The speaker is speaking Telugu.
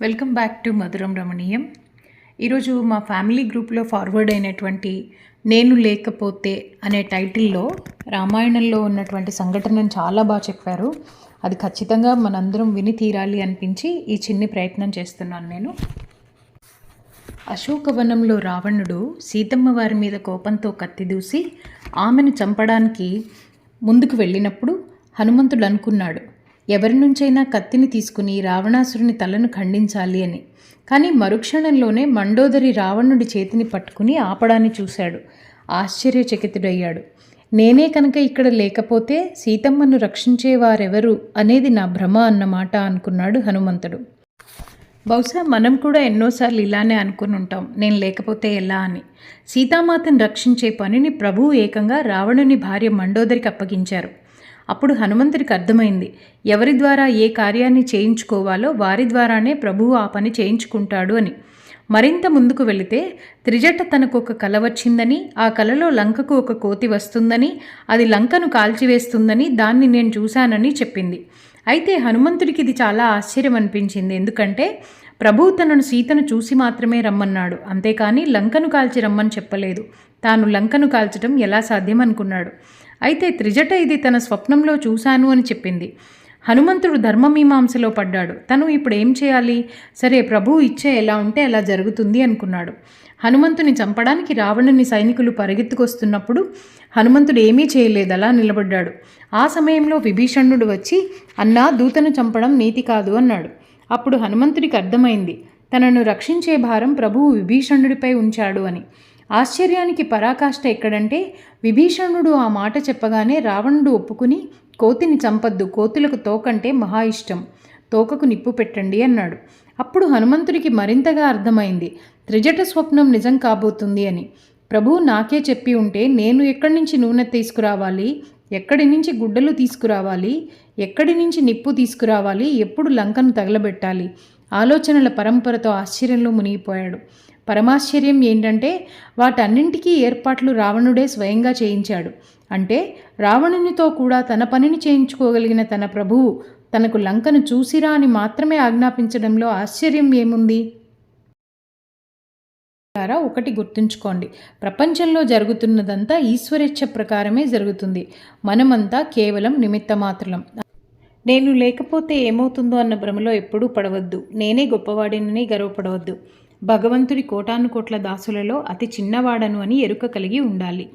వెల్కమ్ బ్యాక్ టు మధురం రమణీయం. ఈరోజు మా ఫ్యామిలీ గ్రూప్లో ఫార్వర్డ్ అయినటువంటి నేను లేకపోతే అనే టైటిల్లో రామాయణంలో ఉన్నటువంటి సంఘటనను చాలా బాగా చెప్పారు. అది ఖచ్చితంగా మనందరం విని తీరాలి అనిపించి ఈ చిన్ని ప్రయత్నం చేస్తున్నాను నేను. అశోకవనంలో రావణుడు సీతమ్మ వారి మీద కోపంతో కత్తి దూసి ఆమెను చంపడానికి ముందుకు వెళ్ళినప్పుడు హనుమంతుడు అనుకున్నాడు ఎవరి నుంచైనా కత్తిని తీసుకుని రావణాసురుని తలను ఖండించాలి అని. కానీ మరుక్షణంలోనే మండోదరి రావణుడి చేతిని పట్టుకుని ఆపడాన్ని చూశాడు. ఆశ్చర్యచకితుడయ్యాడు. నేనే కనుక ఇక్కడ లేకపోతే సీతమ్మను రక్షించేవారెవరు అనేది నా భ్రమ అన్నమాట అనుకున్నాడు హనుమంతుడు. బహుశా మనం కూడా ఎన్నోసార్లు ఇలానే అనుకుని ఉంటాం నేను లేకపోతే ఎలా అని. సీతామాతను రక్షించే పనిని ప్రభువు ఏకంగా రావణుని భార్య మండోదరికి అప్పగించారు. అప్పుడు హనుమంతుడికి అర్థమైంది. ఎవరి ద్వారా ఏ కార్యాన్ని చేయించుకోవాలో వారి ద్వారానే ప్రభువు ఆ పని చేయించుకుంటాడు అని. మరింత ముందుకు వెళితే త్రిజట తనకు ఒక కల వచ్చిందని ఆ కలలో లంకకు ఒక కోతి వస్తుందని అది లంకను కాల్చివేస్తుందని దాన్ని నేను చూశానని చెప్పింది. అయితే హనుమంతుడికి ఇది చాలా ఆశ్చర్యం అనిపించింది. ఎందుకంటే ప్రభువు తనను సీతను చూసి మాత్రమే రమ్మన్నాడు. అంతేకాని లంకను కాల్చి రమ్మని చెప్పలేదు. తాను లంకను కాల్చడం ఎలా సాధ్యం అనుకున్నాడు. అయితే త్రిజట ఇది తన స్వప్నంలో చూశాను అని చెప్పింది. హనుమంతుడు ధర్మమీమాంసలో పడ్డాడు. తను ఇప్పుడు ఏం చేయాలి? సరే ప్రభువు ఇచ్చే ఎలా ఉంటే అలా జరుగుతుంది అనుకున్నాడు. హనుమంతుని చంపడానికి రావణుని సైనికులు పరిగెత్తుకొస్తున్నప్పుడు హనుమంతుడు ఏమీ చేయలేదు. అలా నిలబడ్డాడు. ఆ సమయంలో విభీషణుడు వచ్చి అన్నా దూతను చంపడం నీతి కాదు అన్నాడు. అప్పుడు హనుమంతుడికి అర్థమైంది. తనను రక్షించే భారం ప్రభువు విభీషణుడిపై ఉంచాడు అని. ఆశ్చర్యానికి పరాకాష్ట ఎక్కడంటే విభీషణుడు ఆ మాట చెప్పగానే రావణుడు ఒప్పుకుని కోతిని చంపద్దు కోతులకు తోకంటే మహా ఇష్టం తోకకు నిప్పు పెట్టండి అన్నాడు. అప్పుడు హనుమంతుడికి మరింతగా అర్థమైంది త్రిజట స్వప్నం నిజం కాబోతుంది అని. ప్రభువు నాకే చెప్పి ఉంటే నేను ఎక్కడి నుంచి నూనె తీసుకురావాలి? ఎక్కడి నుంచి గుడ్డలు తీసుకురావాలి? ఎక్కడి నుంచి నిప్పు తీసుకురావాలి? ఎప్పుడు లంకను తగలబెట్టాలి? ఆలోచనల పరంపరతో ఆశ్చర్యంలో మునిగిపోయాడు. పరమాశ్చర్యం ఏంటంటే వాటన్నింటికీ ఏర్పాట్లు రావణుడే స్వయంగా చేయించాడు. అంటే రావణునితో కూడా తన పనిని చేయించుకోగలిగిన తన ప్రభువు తనకు లంకను చూసిరా అని మాత్రమే ఆజ్ఞాపించడంలో ఆశ్చర్యం ఏముంది? ద్వారా ఒకటి గుర్తుంచుకోండి. ప్రపంచంలో జరుగుతున్నదంతా ఈశ్వరేచ్ఛ ప్రకారమే జరుగుతుంది. మనమంతా కేవలం నిమిత్త మాత్రం నేను లేకపోతే ఏమవుతుందో అన్న భ్రమలో ఎప్పుడూ పడవద్దు. నేనే గొప్పవాడినని గర్వపడవద్దు. భగవంతుడి కోటాను కోట్ల దాసులలో అతి చిన్నవాడను అని ఎరుక కలిగి ఉండాలి.